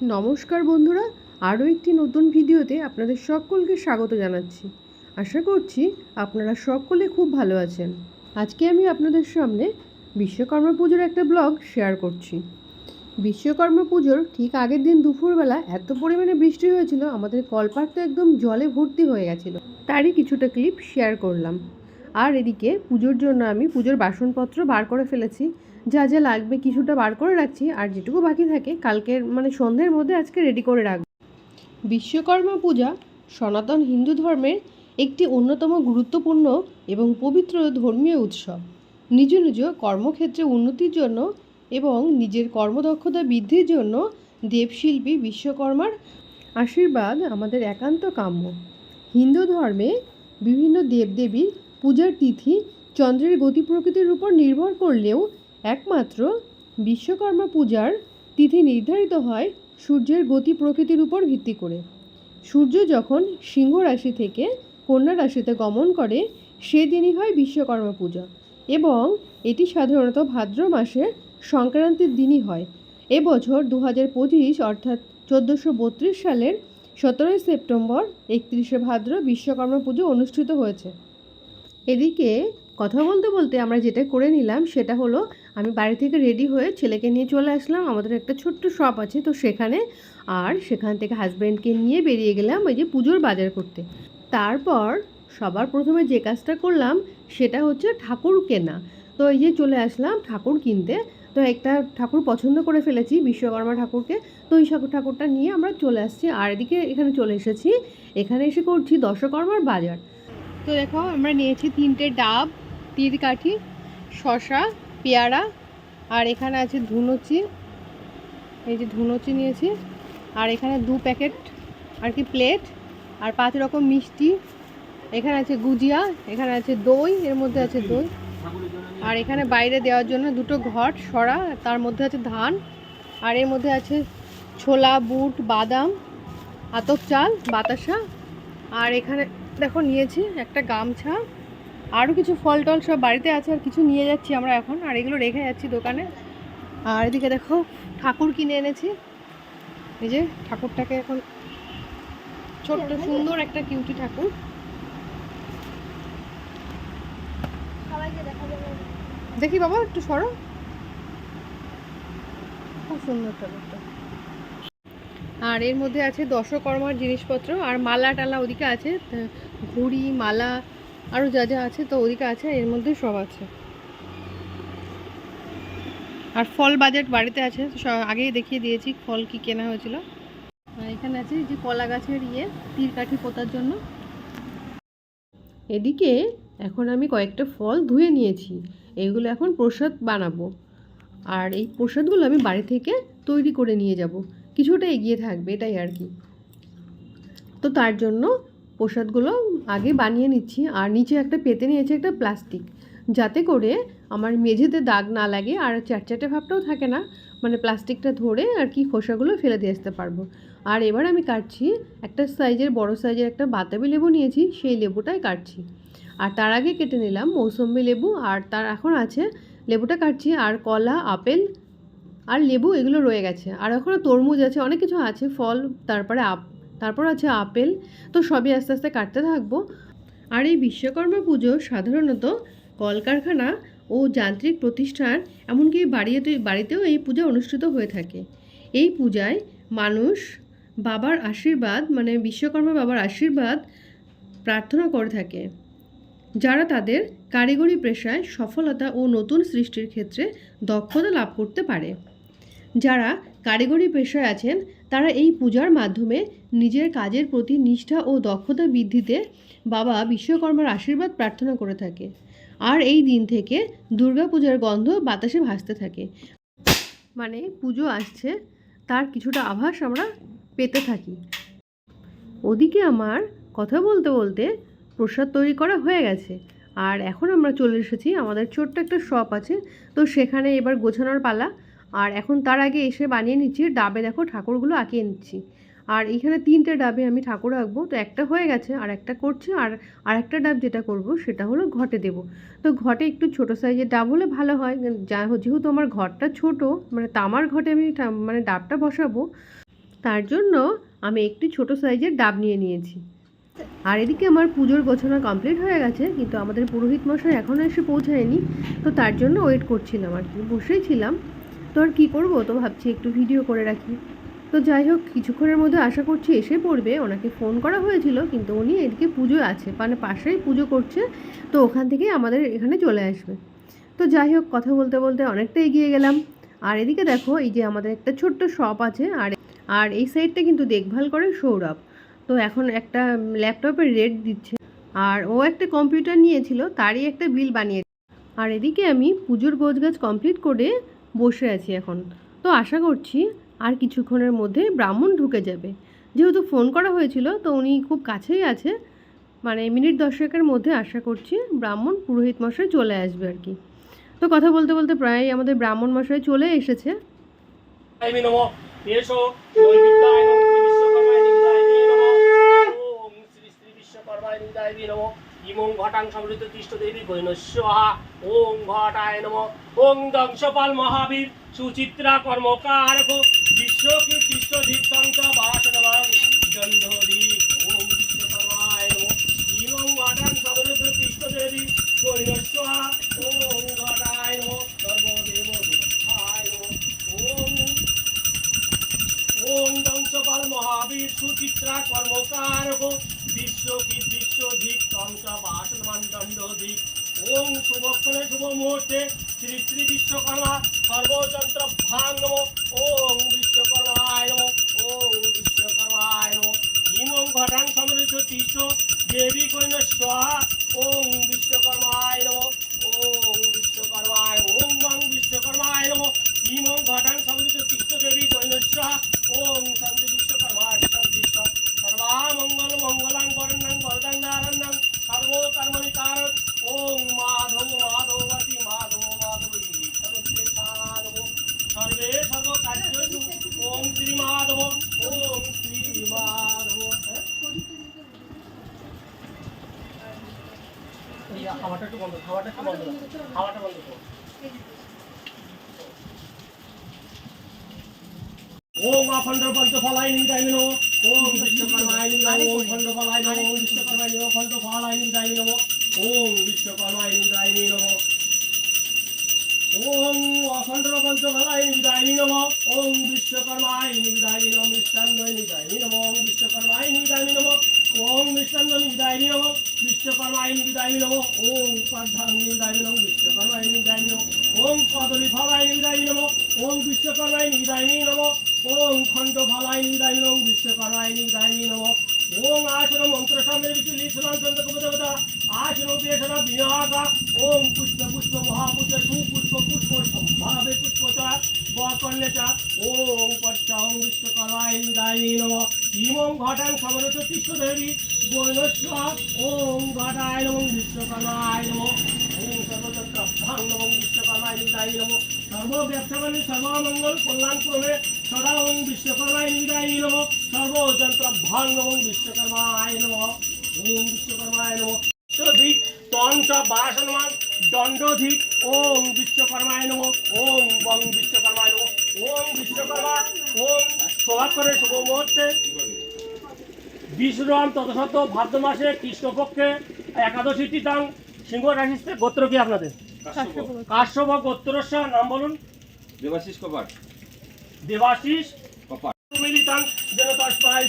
নমস্কার বন্ধুরা, আরও একটি নতুন ভিডিওতে আপনাদের সকলকে স্বাগত জানাচ্ছি। আশা করছি আপনারা সকলে খুব ভালো আছেন। আজকে আমি আপনাদের সামনে বিশ্বকর্মা পুজোর একটা ব্লগ শেয়ার করছি। বিশ্বকর্মা পুজোর ঠিক আগের দিন দুপুরবেলা এত পরিমাণে বৃষ্টি হয়েছিল, আমাদের কলপাট তো একদম জলে ভর্তি হয়ে গেছিল। তারই কিছুটা ক্লিপ শেয়ার করলাম। আর এদিকে পুজোর জন্য আমি পুজোর বাসনপত্র বার করে ফেলেছি। যা যা লাগবে কিছুটা বার করে রাখছি, আর যেটুকু বাকি থাকে কালকের মানে সন্ধ্যের মধ্যে আজকে রেডি করে রাখব। বিশ্বকর্মা পূজা সনাতন হিন্দু ধর্মের একটি অন্যতম গুরুত্বপূর্ণ এবং পবিত্র ধর্মীয় উৎসব। নিজ নিজ কর্মক্ষেত্রে উন্নতির জন্য এবং নিজের কর্মদক্ষতা বৃদ্ধির জন্য দেবশিল্পী বিশ্বকর্মার আশীর্বাদ আমাদের একান্ত কাম্য। হিন্দু ধর্মে বিভিন্ন দেবদেবীর পূজার তিথি চন্দ্রের গতি প্রকৃতির উপর নির্ভর করলেও একমাত্র বিশ্বকর্মা পূজার তিথি নির্ধারিত হয় সূর্যের গতি প্রকৃতির উপর ভিত্তি করে। সূর্য যখন সিংহ রাশি থেকে কন্যা রাশিতে গমন করে সেদিনই হয় বিশ্বকর্মা পূজা এবং এটি সাধারণত ভাদ্র মাসে সংক্রান্তির দিনই হয়। এবছর দু হাজার পঁচিশ অর্থাৎ চোদ্দোশো বত্রিশ সালের সতেরোই সেপ্টেম্বর একত্রিশে ভাদ্র বিশ্বকর্মা পুজো অনুষ্ঠিত হয়েছে। এদিকে কথা বলতে বলতে আমরা যেটা করে নিলাম সেটা হলো আমি বাড়ি থেকে রেডি হয়ে ছেলেকে নিয়ে চলে আসলাম। আমাদের একটা ছোট্ট শপ আছে, তো সেখানে আর সেখান থেকে হাজব্যান্ডকে নিয়ে বেরিয়ে গেলাম ওই যে পুজোর বাজার করতে। তারপর সবার প্রথমে যে কাজটা করলাম, সেটা হচ্ছে ঠাকুর কেনা। তো এই যে চলে আসলাম ঠাকুর কিনতে। তো একটা ঠাকুর পছন্দ করে ফেলেছি, বিশ্বকর্মা ঠাকুরকে। তো ওই ঠাকুর, ঠাকুরটা নিয়ে আমরা চলে আসছি। আর এদিকে এখানে চলে এসেছি। এখানে এসে করছি দশকর্মার বাজার। তো দেখো, আমরা নিয়েছি তিনটে ডাব তীর কাঠি শশা পেয়ারা আর এখানে আছে ধুনুচি এই যে ধুনুচি নিয়েছি। আর এখানে দু প্যাকেট আর কি প্লেট। আর পাঁচ রকম মিষ্টি। এখানে আছে গুজিয়া, এখানে আছে দই, এর মধ্যে আছে দই। আর এখানে বাইরে দেওয়ার জন্য দুটো ঘট সরা তার মধ্যে আছে ধান। আর এর মধ্যে আছে ছোলা, বুট, বাদাম, আতপ চাল, বাতাসা। আর এখানে দেখো নিয়েছি একটা গামছা। আরও কিছু ফল টল সব বাড়িতে আছে আর কিছু নিয়ে যাচ্ছি আমরা এখন। আর এগুলো রেখে যাচ্ছি দোকানে। আর এদিকে দেখো, ঠাকুর কিনে এনেছি। এই যে ঠাকুরটাকে এখন ছোট্ট, সুন্দর একটা কিউটি ঠাকুর। দেখি বাবা, একটু সরো। খুব সুন্দর ঠাকুরটা। আর এর মধ্যে আছে দশকর্মার জিনিসপত্র। আর মালা টালা ওদিকে আছে। ঘুড়ি, মালা আরও যা যা আছে তো ওদিকে আছে, এর মধ্যে সব আছে। আর ফল বাজেট বাড়িতে আছে আগেই দেখিয়ে দিয়েছি ফল কি কেনা হয়েছিল। এখানে আছে যে কলা গাছের ইয়ে তীর কাঠি পোতার জন্য। এদিকে এখন আমি কয়েকটা ফল ধুয়ে নিয়েছি, এগুলো এখন প্রসাদ বানাবো। আর এই প্রসাদগুলো আমি বাড়ি থেকে তৈরি করে নিয়ে যাব, কিছুটা এগিয়ে থাকবে এটাই আর কি। তো তার জন্য প্রসাদগুলো আগে বানিয়ে নিচ্ছি আর নিচে একটা পেতে নিয়েছি একটা প্লাস্টিক। যাতে করে আমার মেঝেতে দাগ না লাগে আর চ্যাটচ্যাটে ভাবটাও থাকে না মানে প্লাস্টিকটা ধরে আর কি খোসাগুলো ফেলে দিয়ে আসতে পারব। আর এবার আমি কাটছি একটা সাইজের, বড় সাইজের একটা বাতাবি লেবু নিয়েছি, সেই লেবুটাই কাটছি। আর তার আগে কেটে নিলাম মৌসম্বি লেবু আর তার এখন আছে লেবুটা কাটছি আর কলা, আপেল আর লেবু এগুলো রয়ে গেছে। আর এখনও তরমুজ আছে, অনেক কিছু আছে, ফল, তারপরে আপ তারপর আছে আপেল। তো সবই আস্তে আস্তে কাটতে থাকব। আর এই বিশ্বকর্মা পুজো সাধারণত কলকারখানা ও যান্ত্রিক প্রতিষ্ঠান, এমনকি বাড়িতে বাড়িতেও এই পূজা অনুষ্ঠিত হয়ে থাকে। এই পূজায় মানুষ বাবার আশীর্বাদ মানে বিশ্বকর্মা বাবার আশীর্বাদ প্রার্থনা করে থাকে। যারা তাদের কারিগরি পেশায় সফলতা ও নতুন সৃষ্টির ক্ষেত্রে দক্ষতা লাভ করতে পারে। যারা কারিগরি পেশায় আছেন, তারা এই পূজার মাধ্যমে নিজের কাজের প্রতি নিষ্ঠা ও দক্ষতা বৃদ্ধিতে বাবা বিশ্বকর্মার আশীর্বাদ প্রার্থনা করে থাকে। আর এই দিন থেকে দুর্গাপূজার গন্ধ বাতাসে ভাসতে থাকে। মানে পুজো আসছে, তার কিছুটা আভাস আমরা পেতে থাকি। ওদিকে আমার কথা বলতে বলতে প্রসাদ তৈরি করা হয়ে গেছে। আর এখন আমরা চলে এসেছি, আমাদের ছোট্ট একটা শপ আছে। তো সেখানে এবার গোছানোর পালা। আর এখন তার আগে এসে বানিয়ে নিচ্ছি, ডাবে দেখো ঠাকুরগুলো আঁকিয়ে নিচ্ছি। আর এখানে তিনটে ডাবে আমি ঠাকুর আঁকবো, তো একটা হয়ে গেছে আর একটা করছি, আর আরেকটা ডাব যেটা করব সেটা হলো ঘটে দেব। তো ঘটে একটু ছোট সাইজের ডাব হলে ভালো হয় যা যেহেতু আমার ঘরটা ছোট মানে তামার ঘটে আমি মানে ডাবটা বসাবো, তার জন্য আমি একটি ছোট সাইজের ডাব নিয়ে নিয়েছি। আর এদিকে আমার পুজোর গোছানো কমপ্লিট হয়ে গেছে, কিন্তু আমাদের পুরোহিত মশাই এখনও এসে পৌঁছায়নি, তো তার জন্য ওয়েট করছিলাম আর কি, বসেই ছিলাম। তো আর কী করব? তো ভাবছি একটু ভিডিও করে রাখি। তো যাই হোক, কিছুক্ষণের মধ্যে আশা করছি এসে পড়বে। ওনাকে ফোন করা হয়েছিল, কিন্তু উনি এদিকে পুজো আছে মানে পাশেই পুজো করছে। তো ওখান থেকেই আমাদের এখানে চলে আসবে। তো যাই হোক, কথা বলতে বলতে অনেকটা এগিয়ে গেলাম। আর এদিকে দেখো, এই যে আমাদের একটা ছোট্ট শপ আছে, আর আর এই সাইডটা কিন্তু দেখভাল করে সৌরভ। তো এখন একটা ল্যাপটপের রেট দিচ্ছে। আর ও একটা কম্পিউটার নিয়েছিল, তারই একটা বিল বানিয়ে আর এদিকে আমি পুজোর গোছগাছ কমপ্লিট করে বসে আছি এখন। তো আশা করছি আর কিছুক্ষণের মধ্যে ব্রাহ্মণ ঢুকে যাবে। যেহেতু ফোন করা হয়েছিল, তো উনি খুব কাছেই আছে। মানে মিনিট দশেকের মধ্যে আশা করছি ব্রাহ্মণ পুরোহিত মশাই চলে আসবে আর কি। তো কথা বলতে বলতে প্রায় আমাদের ব্রাহ্মণ মশাই চলে এসেছে। ইমং ঘটাং সমৃদ্ধ তিষ্ঠ দেবী গৈনস্বাহা ওম ঘটায় নমো। ওম দংশপাল মহাবীর। সুচিত্রা ওম ওম দংশপাল মহাবীর। সুচিত্রা কর্মকারক বিশ্বকিত বিশ্বধিক তঞ্চ বাসনমান দণ্ডধিক ওম শুভক্ষণে শুভ মুহূর্তে শ্রী শ্রী বিশ্বকর্মা সর্বযন্ত্র ভাং নম। ওম বিশ্বকর্মায় নম। ওম বিশ্বকর্মায় নম। ইমং ঘটাং সমৃদ্ধ তিষ্ঠ দেবী কৈন স্বাহা। ওম বিশ্বকর্মায় নম। ওম বিশ্বকর্মায় ওম মং বিশ্বকর্মায় নম। ইমং ঘটাং সমৃদ্ধ তিষ্ঠ দেবী কৈন স্বাহা। ওম হাওয়াটা একটু বন্ধ হাওয়াটা একটু বন্ধ। হাওয়াটা বন্ধ ওম অখণ্ড পঞ্চ ফলাই নিদায় নম ওম বিশ্বকর্মায় নিদায় ওম খণ্ড ফলাই নম ওম বিশ্বকর্মায় নম খণ্ড ফলাই নিদায় নম। ওম বিশ্বকর্মায় নিদায় নম। ওম অখণ্ড পঞ্চ ফলাই নিদায় নম। ওম বিশ্বকর্মায় নিদায় নম মিষ্টান্ন নিদায় নম। ওম বিশ্বকর্মায় নিদায় নম। ওম মিষ্টান্ন নিদায় নম। বিশ্বকর্মায় নিদায় নম ওম পদ্ধাং নিদায় নম বিশ্বকর্মায় নিদায় নম ওম কদলী ফলাই নিদায় নম ওম বিশ্বকর্মায় নিদায় নম ওম খণ্ড ফলাই নিদায় নম বিশ্বকর্মায় নিদায় নম ওম আসন মন্ত্র সামনে বিচুলি চন্দ্র কবদেবতা আসন পেশনা বিনাকা ওম পুষ্প পুষ্প মহাপুষ্প সুপুষ্প পুষ্প সম্ভাবে পুষ্পচা বকর্ণেচা ওম পচ্চা ওম বিশ্বকর্মায় নিদায় নম ইমং ঘটাং সমরত তিষ্ঠ দেবী। গৈনস্ব ওম ঘটায় নম বিশ্বকর্মায় নম ওম সর্বতন্ত্র ভাং নম বিশ্বকর্মায় নিদায় নম সর্ব ব্যবসাবাণী সর্বমঙ্গল কল্যাণ ক্রমে সদা ওম বিশ্বকর্মায় নিদায় নম সর্বযন্ত্র ভাং নম বিশ্বকর্মায় নম ওম বিশ্বকর্মায় নম বিশ্বধিক পঞ্চ বাসনমান দণ্ডধিক ওম বিশ্বকর্মায় নম ওম বং বিশ্বকর্মায় নম ওম বিশ্বকর্মা ওম স্বভাব করে শুভ মুহূর্তে বিশ্বরাম ততশত ভাদ্র মাসে কৃষ্ণপক্ষে একাদশী তিতাং সিংহ রাশিতে গোত্র কি আপনাদের? কাশ্যপ। গোত্রস্য নাম বলুন। দেবাশিস কপাট। দেবাশিস। কপাট। মিলিতাং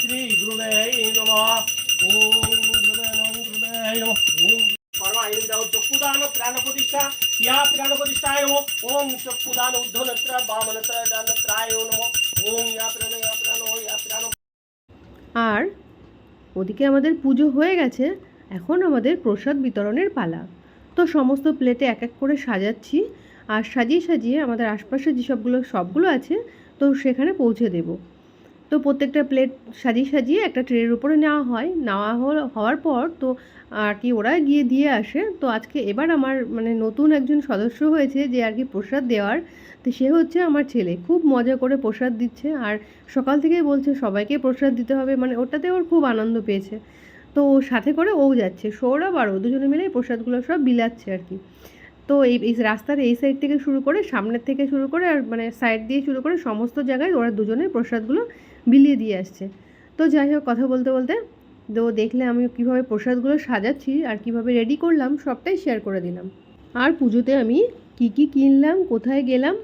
শ্রী গুরুবে নমঃ। ওম গুরুবে নমঃ গুরুবে নমঃ। ওম পরমায় দাও চক্ষুদান প্রাণ প্রতিষ্ঠা। ইয়া প্রাণ প্রতিষ্ঠায় ওম চক্ষুদান উদ্ধনেত্র বামনেত্র ডাননেত্রায় নমঃ। ওম ইয়া প্রাণ ইয়া প্রাণ ইয়া প্রাণ। আর ওদিকে আমাদের পুজো হয়ে গেছে, এখন আমাদের প্রসাদ বিতরণের পালা। তো সমস্ত প্লেটে এক এক করে সাজাচ্ছি আর সাজিয়ে সাজিয়ে আমাদের আশপাশে যেসবগুলো, সবগুলো আছে, তো সেখানে পৌঁছে দেব। তো প্রত্যেকটা প্লেট সাজিয়ে সাজিয়ে একটা ট্রের উপরে নেওয়া হয়। নেওয়া হওয়ার পর তো আর কি ওরা গিয়ে দিয়ে আসে। তো আজকে এবার আমার মানে নতুন একজন সদস্য হয়েছে যে আর কি প্রসাদ দেওয়ার। তো সে হচ্ছে আমার ছেলে। খুব মজা করে প্রসাদ দিচ্ছে আর সকাল থেকেই বলছে সবাইকে প্রসাদ দিতে হবে। মানে ওটাতে ওর খুব আনন্দ পেয়েছে। তো সাথে করে ও যাচ্ছে। সৌরভ ও দুজনে মিলে প্রসাদগুলো সব বিলাচ্ছে আর কি। তো এই এই রাস্তার এই সাইড থেকে শুরু করে, সামনের থেকে শুরু করে আর মানে সাইড দিয়ে শুরু করে সমস্ত জায়গায় ওরা দুজনে প্রসাদগুলো বিলিয়ে দিয়ে আসছে। তো যাই হোক, কথা বলতে বলতে তো দেখলে আমি কীভাবে প্রসাদগুলো সাজাচ্ছি আর কীভাবে রেডি করলাম, সবটাই শেয়ার করে দিলাম। আর পুজোতে আমি কি কি কিনলাম, কোথায় গেলাম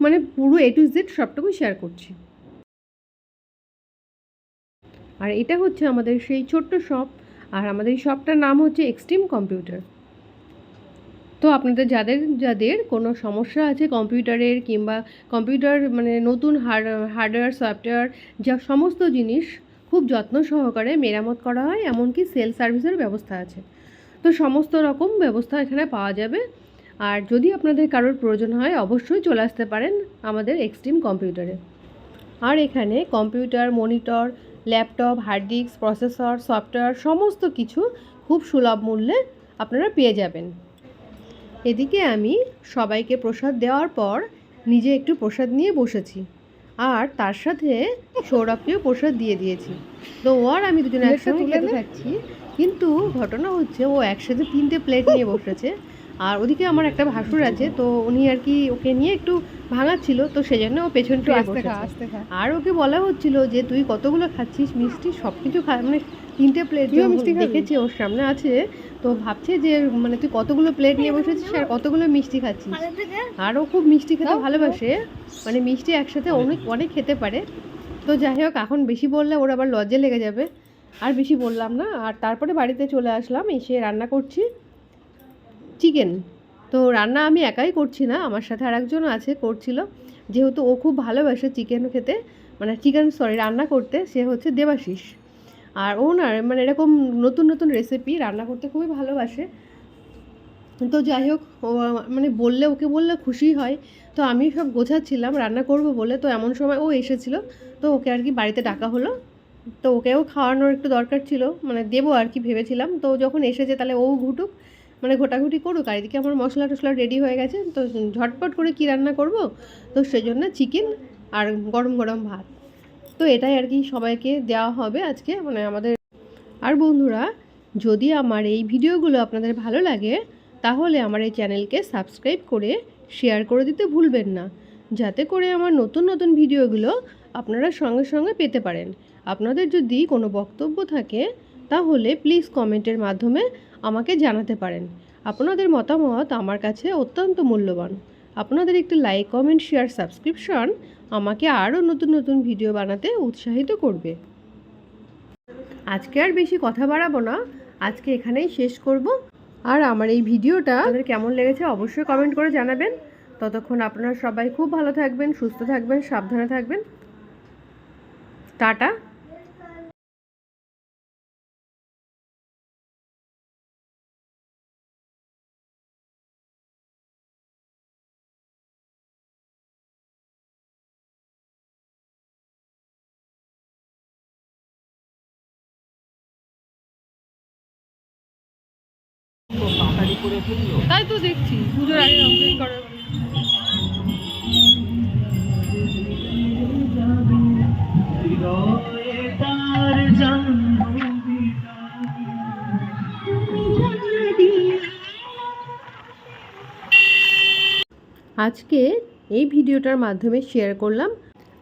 মানে পুরো এ টু জেড সবটুকু শেয়ার করছি। আর এটা হচ্ছে আমাদের সেই ছোট্ট শপ আর আমাদের এই শপটার নাম হচ্ছে এক্সট্রিম কম্পিউটার তো আপনাদের যাদের যাদের কোনো সমস্যা আছে কম্পিউটারের কিংবা কম্পিউটার মানে নতুন হার্ড, হার্ডওয়্যার, সফটওয়্যার যা সমস্ত জিনিস খুব যত্ন সহকারে মেরামত করা হয়, এমনকি সেল সার্ভিসের ব্যবস্থা আছে। তো সমস্ত রকম ব্যবস্থা এখানে পাওয়া যাবে। আর যদি আপনাদের কারোর প্রয়োজন হয়, অবশ্যই চলে আসতে পারেন আমাদের এক্সট্রিম কম্পিউটারে। আর এখানে computer, monitor, laptop, hard disk, processor, software, সমস্ত কিছু খুব সুলভ মূল্যে আপনারা পেয়ে যাবেন। এদিকে আমি সবাইকে প্রসাদ দেওয়ার পর নিজে একটু প্রসাদ নিয়ে বসেছি। আর তার সাথে সৌরভকেও প্রসাদ দিয়ে দিয়েছি। তো ও আর আমি দুজনে একসঙ্গে খেতে থাকছি। কিন্তু ঘটনা হচ্ছে ও একসাথে তিনটে প্লেট নিয়ে বসেছে। আর ওদিকে আমার একটা ভাসুর আছে তো উনি আর কি ওকে নিয়ে একটু ভাঙাচ্ছিল তো সেজন্য ও পেছন আর ওকে বলা হচ্ছিল যে তুই কতগুলো খাচ্ছিস? মিষ্টি সব কিছু খা মানে তিনটে প্লেট মিষ্টি দেখেছে ওর সামনে আছে তো ভাবছে যে মানে তুই কতগুলো প্লেট নিয়ে বসেছিস আর কতগুলো মিষ্টি খাচ্ছিস? আর ও খুব মিষ্টি খেতে ভালোবাসে মানে মিষ্টি একসাথে অনেক অনেক খেতে পারে। তো যাই হোক এখন বেশি বললে ওর আবার লজ্জা লেগে যাবে। আর বেশি বললাম না আর তারপরে বাড়িতে চলে আসলাম এসে রান্না করছি। চিকেন। তো রান্না আমি একাই করছি না, আমার সাথে আর একজন আছে, করছিল। যেহেতু ও খুব ভালোবাসে চিকেন খেতে মানে চিকেন সরি রান্না করতে, সে হচ্ছে দেবাশিস। আর ও না মানে এরকম নতুন নতুন রেসিপি রান্না করতে খুবই ভালোবাসে। তো যাই হোক, ও মানে বললে, ওকে বললে খুশি হয়। তো আমি সব গোছাচ্ছিলাম, রান্না করব বলে। তো এমন সময় ও এসেছিল, তো ওকে আর কি বাড়িতে ডাকা হলো। তো ওকেও খাওয়ানোর একটু দরকার ছিল মানে দেবো আর কি ভেবেছিলাম। তো যখন এসেছে, তাহলে ও ঘুটুক মানে ঘোটাঘুটি করুক, আর এদিকে আমার মশলা টশলা রেডি হয়ে গেছে, তো ঝটপট করে কি রান্না করব? তো সেজন্য চিকেন আর গরম গরম ভাত। তো এটাই আর কি সবাইকে দেওয়া হবে আজকে মানে আমাদের। আর বন্ধুরা, যদি আমার এই ভিডিওগুলো আপনাদের ভালো লাগে, তাহলে আমার এই চ্যানেলকে সাবস্ক্রাইব করে শেয়ার করে দিতে ভুলবেন না, যাতে করে আমার নতুন নতুন ভিডিওগুলো আপনারা সঙ্গে সঙ্গে পেতে পারেন। আপনাদের যদি কোনো বক্তব্য থাকে, তাহলে প্লিজ কমেন্টের মাধ্যমে আমাকে জানাতে পারেন। আপনাদের মতামত আমার কাছে অত্যন্ত মূল্যবান। আপনাদের একটি লাইক কমেন্ট শেয়ার সাবস্ক্রিপশন আমাকে আরও নতুন নতুন ভিডিও বানাতে উৎসাহিত করবে। আজকে আর বেশি কথা বাড়াবো না। আজকে এখানেই শেষ করব। আর আমার এই ভিডিওটা আপনাদের কেমন লেগেছে অবশ্যই কমেন্ট করে জানাবেন। ততক্ষণ আপনারা সবাই খুব ভালো থাকবেন, সুস্থ থাকবেন, সাবধানে থাকবেন। টাটা। তাই তো দেখছি, পুজোর আগে কমপ্লিট করার আজকে এই ভিডিওটার মাধ্যমে শেয়ার করলাম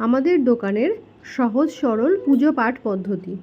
আমাদের দোকানের সহজ সরল পুজো পাঠ পদ্ধতি।